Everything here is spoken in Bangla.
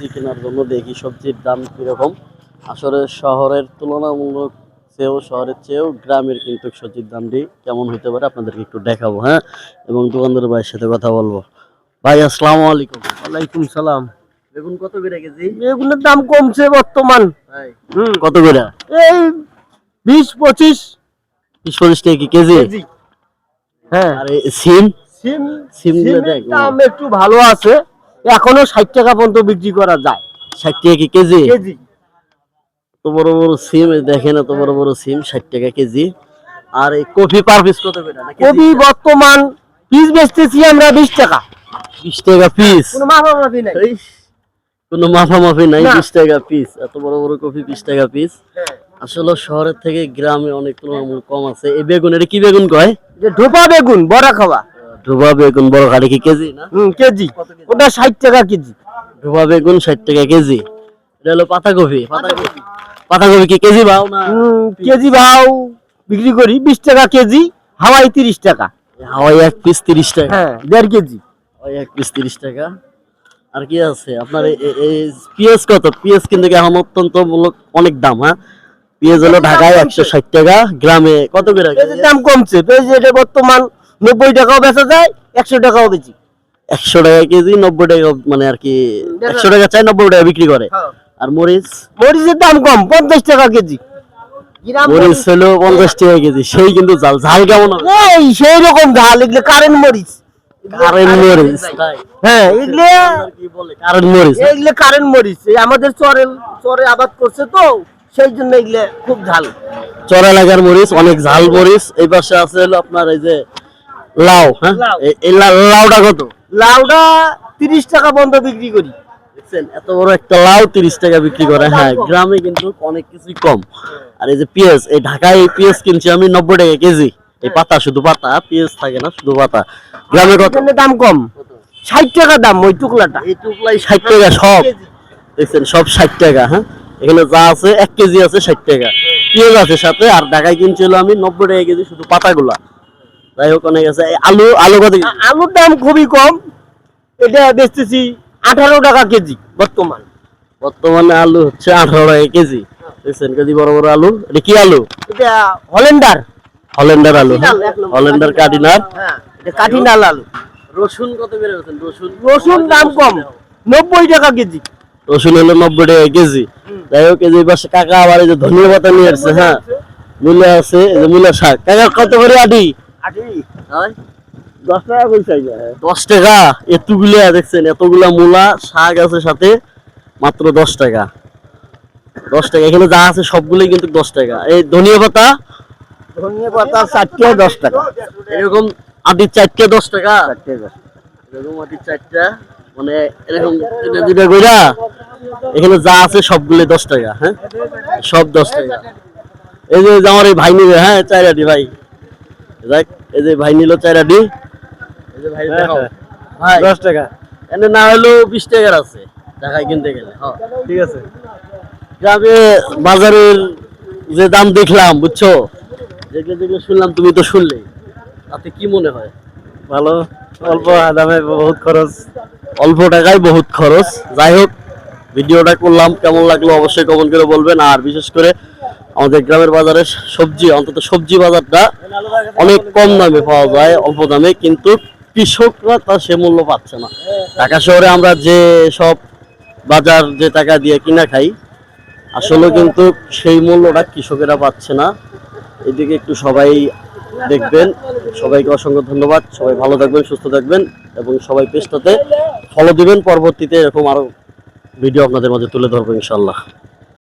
সবজি কেনার জন্য দেখি সবজির দাম কীরকম। আসলে শহরের তুলনামূলক চেয়েও শহরের চেয়েও গ্রামের কিন্তু সবজির দামটি কেমন হতে পারে আপনাদেরকে একটু দেখাবো হ্যাঁ? এবং দোকানদার ভাইয়ের সাথে কথা বলব। ভাই আসসালামু আলাইকুম। ওয়ালাইকুম সালাম। বেগুন কত করে কেজি? এগুলোর দাম কমছে বর্তমান। হুম। কত করে? এই বিশ পঁচিশ। বিশ পঁচিশ টাকা কেজি? হ্যাঁ। আর সিম? সিম সিম দাম একটু ভালো আছে। এখনও ষাট টাকা পর্যন্ত বিক্রি করা যায়। ষাট টাকা কি কেজি? কেজি। এত বড় বড় সিম দেখেন এত বড় বড় সিম ষাট টাকা কেজি। আর এই কফি পার পিস কত কবি বর্তমান পিস বেচতেছি আমরা বিশ টাকা। বিশ টাকা পিস কোনো মাফামাফি নাই। কোনো মাফামাফি নাই। বিশ টাকা পিস এত বড় বড় কফি বিশ টাকা পিস আসলে শহরের থেকে গ্রামে অনেক তুলনামূলক কম আছে। এই বেগুন এটা কি বেগুন কয়? যে ঢোপা বেগুন বড়া খাওয়া। ডোবা বেগুন বড় খাড়ি কি কেজি না? হুম কেজি। ওটা ষাট টাকা কেজি। ডোবা বেগুন ষাট টাকা কেজি। এটা হলো পাতাকপি। পাতাকপি। পাতাকপি কি কেজি ভাও না? কেজি ভাও। বিক্রি করি বিশ টাকা কেজি হাওয়াই তিরিশ টাকা। হাওয়াই এক পিস তিরিশ টাকা। হ্যাঁ দেড় কেজি। এক পিস তিরিশ টাকা। আর কি আছে? আপনার এই- পিএস কত? পিএস কিন্তু এখন অত্যন্ত মূলক অনেক দাম হ্যাঁ? পিএস হলো ঢাকায় একশো ষাট টাকা গ্রামে কত করে দাম কমছে। এটা বর্তমান নব্বই টাকাও বেচা যায় একশো টাকাও বেচি। একশো টাকা কেজি নব্বই টাকা মানে আর কি একশো টাকা চাই নব্বই টাকা বিক্রি করে। আর মরিচ? মরিচের দাম কম পঞ্চাশ টাকা কেজি। মরিচ হলো পঞ্চাশ টাকা কেজি সেই কিন্তু ঝাল ঝাল কেমন এই সেই রকম ঝাল এগুলো কারেন্ট মরিচ। কারেন্ট মরিচ হ্যাঁ এগুলো কি বলে কারেন্ট মরিচ এগুলো কারেন্ট মরিচ। আমাদের চরে চরে আবাদ করছে তো সেই জন্য এগুলো খুব ঝাল। চর এলাকার মরিচ অনেক ঝাল মরিচ। এই পাশে আছে হলো আপনার এই যে লাউ হ্যাঁ? এই- লাউটা কত? লাউটা তিরিশ টাকা বন্ধ বিক্রি করি। দেখছেন এত বড় একটা লাউ তিরিশ টাকা বিক্রি করে। হ্যাঁ গ্রামে কিন্তু অনেক কিছুই কম। আর এই যে পেঁয়াজ এই ঢাকায় এই পেঁয়াজ কিনছি আমি নব্বই টাকা কেজি। এই পাতা শুধু পাতা পেঁয়াজ থাকে না শুধু পাতা। গ্রামে কত? দাম কম। ষাট টাকা দাম ওই টুকলাটা। এই টুকলাই ষাট টাকা সব। দেখছেন সব ষাট টাকা হ্যাঁ? এখানে যা আছে এক কেজি আছে ষাট টাকা। পেঁয়াজ আছে সাথে আর ঢাকায় কিনছি হলো আমি নব্বই টাকা কেজি শুধু পাতাগুলা। যাই হোক অনেক আছে। আলু আলু কত আলুর দাম খুবই কম। এটা বেচতেছি আঠারো টাকা কেজি বর্তমান। বর্তমানে আলু হচ্ছে আঠারো টাকা কেজি। দেখছেন কেজি বড় বড় আলু। এটা কি আলু? এটা হলেন্ডার। হলেন্ডার আলু হ্যাঁ? হলেন্ডার কাটিনার হ্যাঁ এটা কাঠিনাল আলু। রসুন কত বেড়ে রসুন? রসুন দাম কম। নব্বই টাকা কেজি। রসুন হলো নব্বই টাকা কেজি। যাই হোক এই পাশে কাকা আবার এই যে ধনিয়া পাতা নিয়ে আসছে হ্যাঁ? মূলা আছে এই যে মূলা শাক। কাকা কত করে আটি দশ টাকা কইছে দশ টাকা? এতগুলা দেখছেন এতগুলা মূলা শাক আছে সাথে মাত্র দশ টাকা। দশ টাকা এখানে যা আছে সবগুলোই কিন্তু দশ টাকা। এই ধনিয়া পাতা? ধনিয়া পাতা চারটে দশ টাকা। এরকম আটির চারটে দশ টাকা? চারটে দশ এরকম আটির চারটা মানে এরকম দুটা দুটা কইরা এখানে যা আছে সবগুলো দশ টাকা হ্যাঁ? সব দশ টাকা। এই যে এই যে আমার এই ভাই নিবে হ্যাঁ চাইরাটি ভাই। এই যে ভাই নিল এই যে ভাই দেখাও। ভাই দশ টাকা। এনে না হলেও বিশ টাকার আছে ঢাকায় কিনতে গেলে। হ্যাঁ ঠিক আছে। গ্রামে বাজারের যে দাম দেখলাম বুঝছ? যেগুলো যেগুলো শুনলাম তুমি তো শুনলে। তাতে কি মনে হয়? ভালো অল্প দামে বহুত খরচ। অল্প টাকায় বহুত খরচ। যাই হোক ভিডিওটা করলাম কেমন লাগল অবশ্যই কমেন্ট করে বলবেন। আর বিশেষ করে আমাদের গ্রামের বাজারে সবজি, অন্তত সবজি বাজারটা অনেক কম দামে পাওয়া যায়, অল্প দামে, কিন্তু কৃষকরা তার সে মূল্য পাচ্ছে না। ঢাকা শহরে আমরা যে সব বাজার যে টাকা দিয়ে কিনা খাই, আসলে কিন্তু সেই মূল্যটা কৃষকেরা পাচ্ছে না। এদিকে একটু সবাই দেখবেন, সবাইকে অসংখ্য ধন্যবাদ। সবাই ভালো থাকবেন, সুস্থ থাকবেন এবং সবাই পেজটাতে ফলো দিবেন। পরবর্তীতে এরকম আরও ভিডিও আপনাদের মাঝে তুলে ধরবো ইনশাল্লাহ